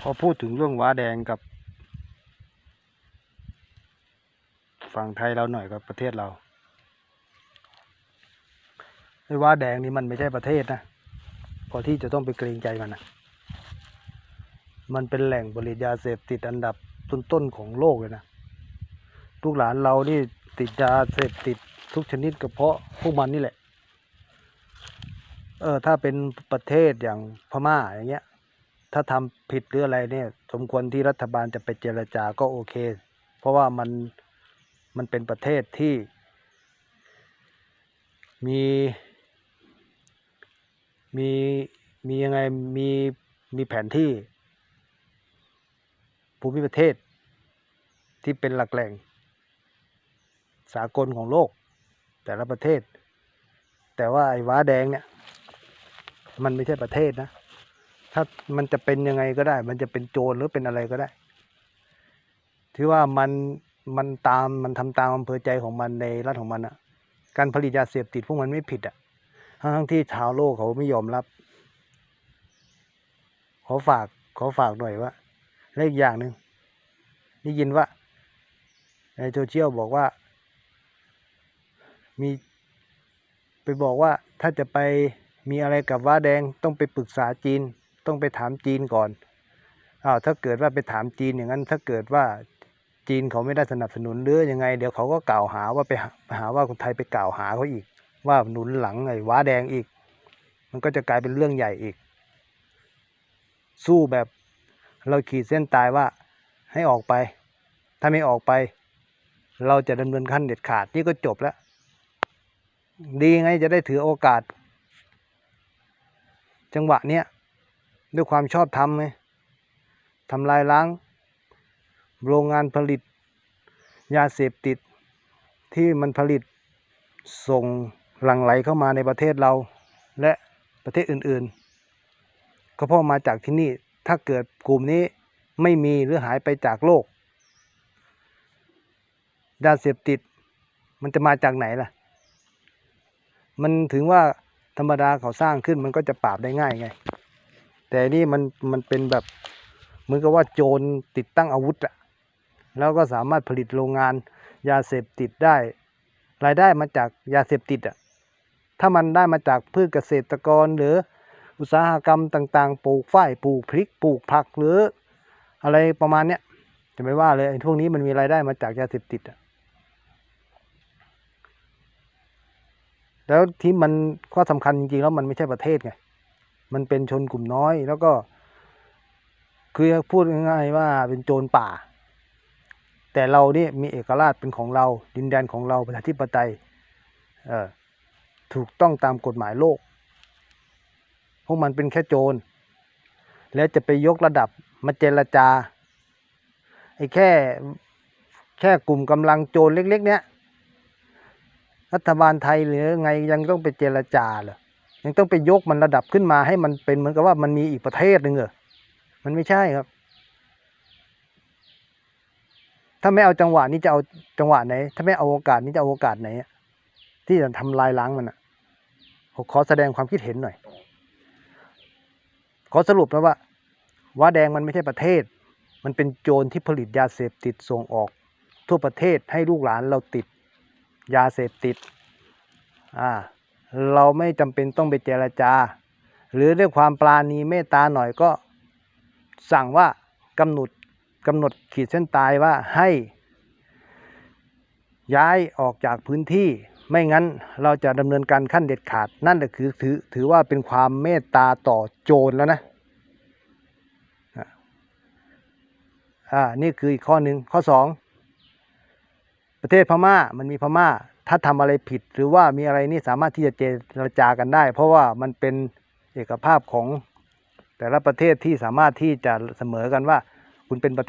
พอพูดถึงเรื่องว้าแดงกับ ฝั่งไทยเราหน่อยกับประเทศเราไอ้ว้าแดงนี่มันไม่ใช่ประเทศนะพอที่จะต้องไปเกรงใจมันนะมันเป็นแหล่งผลิตยาเสพติดอันดับต้นๆของโลกเลยนะลูกหลานเรานี่ติดยาเสพติดทุกชนิดก็เพราะพวกมันนี่แหละ เออถ้าเป็นประเทศอย่างพม่าอย่างเงี้ย ถ้าทำผิดหรืออะไรเนี่ย สมควรที่รัฐบาลจะไปเจรจาก็โอเค เพราะว่ามันมันเป็นประเทศที่ มีมีมียังไงมีมีแผนที่ภูมิประเทศ ที่เป็นหลักแหล่ง สากลของโลก แต่ละประเทศ แต่ว่าไอ้ว้าแดงเนี่ย มันไม่ใช่ประเทศนะ ถ้ามันจะเป็นยังไงก็ได้ มันจะเป็นโจรหรือเป็นอะไรก็ได้ที่ว่ามันมันตามมันทำตามอำเภอใจของมันในรัฐของมันอะการผลิตยาเสพติดพวกมันไม่ผิดอะทั้งที่ชาวโลกเขาไม่ยอมรับ ขอฝากขอฝากหน่อยว่าและอีกอย่างหนึ่งได้ยินว่า ในโซเชียลบอกว่า มีไปบอกว่าถ้าจะไปมีอะไรกับว้าแดงต้องไปปรึกษาจีน ต้องไปถามจีนก่อนอ้าวถ้าเกิดว่าไปถามจีนอย่างนั้นถ้าเกิดว่าจีนเขาไม่ได้สนับสนุนหรือยังไง เดี๋ยวเขาก็กล่าวหาว่าไปหาว่าคนไทยไปกล่าวหาเขาอีก ว่าหนุนหลังไอ้ว้าแดงอีก มันก็จะกลายเป็นเรื่องใหญ่อีก สู้แบบเราขีดเส้นตายว่าให้ออกไป ถ้าไม่ออกไป เราจะดำเนินขั้นเด็ดขาดนี่ก็จบแล้ว ดีไงจะได้ถือโอกาส จังหวะเนี้ย ด้วยความชอบธรรมไงทำลายล้าง โรงงานผลิต ยาเสพติดที่มันผลิตส่งหลั่งไหลเข้ามาในประเทศเรา และประเทศอื่นๆ ก็เพราะมาจากที่นี่ถ้าเกิดกลุ่มนี้ไม่มีหรือหายไปจากโลก ยาเสพติดมันจะมาจากไหนล่ะ มันถึงว่าธรรมดาเขาสร้างขึ้นมันก็จะปราบได้ง่ายไง แต่นี่มันมันเป็นแบบเหมือนกับว่าโจรติดตั้งอาวุธอะแล้วก็สามารถผลิตโรงงานยาเสพติดได้ รายได้มาจากยาเสพติดอะถ้ามันได้มาจากพืชเกษตรกรหรืออุตสาหกรรมต่างๆ ปลูกฝ้ายปลูกพริกปลูกผักหรืออะไรประมาณเนี้ยจะไม่ว่าเลยไอ้พวกนี้มันมีรายได้มาจากยาเสพติดอะแล้วที่มันข้อสำคัญจริงๆแล้วมันไม่ใช่ประเทศไง มันเป็นชนกลุ่มน้อย แล้วก็ คือพูดง่ายๆว่าเป็นโจรป่า แต่เราเนี่ยมีเอกราชเป็นของเรา ดินแดนของเราประชาธิปไตยเออถูกต้องตามกฎหมายโลก พวกมันเป็นแค่โจร แล้วจะไปยกระดับมาเจรจาไอ้แค่แค่กลุ่มกำลังโจรเล็ก ๆ เนี้ยรัฐบาลไทยหรือไงยังต้องไปเจรจาเหรอ ยังต้องไปยกมันระดับขึ้นมาให้มันเป็นเหมือนกับว่ามันมีอีกประเทศหนึ่งเหรอมันไม่ใช่ครับ ถ้าไม่เอาจังหวะนี้จะเอาจังหวะไหน ถ้าไม่เอาโอกาสนี้จะเอาโอกาสไหนที่จะทำลายล้างมันอะผมขอแสดงความคิดเห็นหน่อย ขอสรุปนะว่าว้าแดงมันไม่ใช่ประเทศ มันเป็นโจรที่ผลิตยาเสพติดส่งออก ทั่วประเทศให้ลูกหลานเราติดยาเสพติด อ่า เราไม่จำเป็นต้องไปเจรจา หรือด้วยความปราณีเมตตาหน่อยก็สั่งว่ากำหนดกำหนดขีดเส้นตายว่าให้ ย้ายออกจากพื้นที่ ไม่งั้นเราจะดำเนินการขั้นเด็ดขาด นั่นแหละคือถือถือว่าเป็นความเมตตาต่อโจรแล้วนะอ่านี่คืออีกข้อหนึ่งข้อสองประเทศพม่ามันมีพม่า ถ้าทำอะไรผิดหรือว่ามีอะไรนี่สามารถที่จะเจรจากันได้ เพราะว่ามันเป็นเอกภาพของแต่ละประเทศที่สามารถที่จะเสมอกันว่าคุณเป็นประเทศ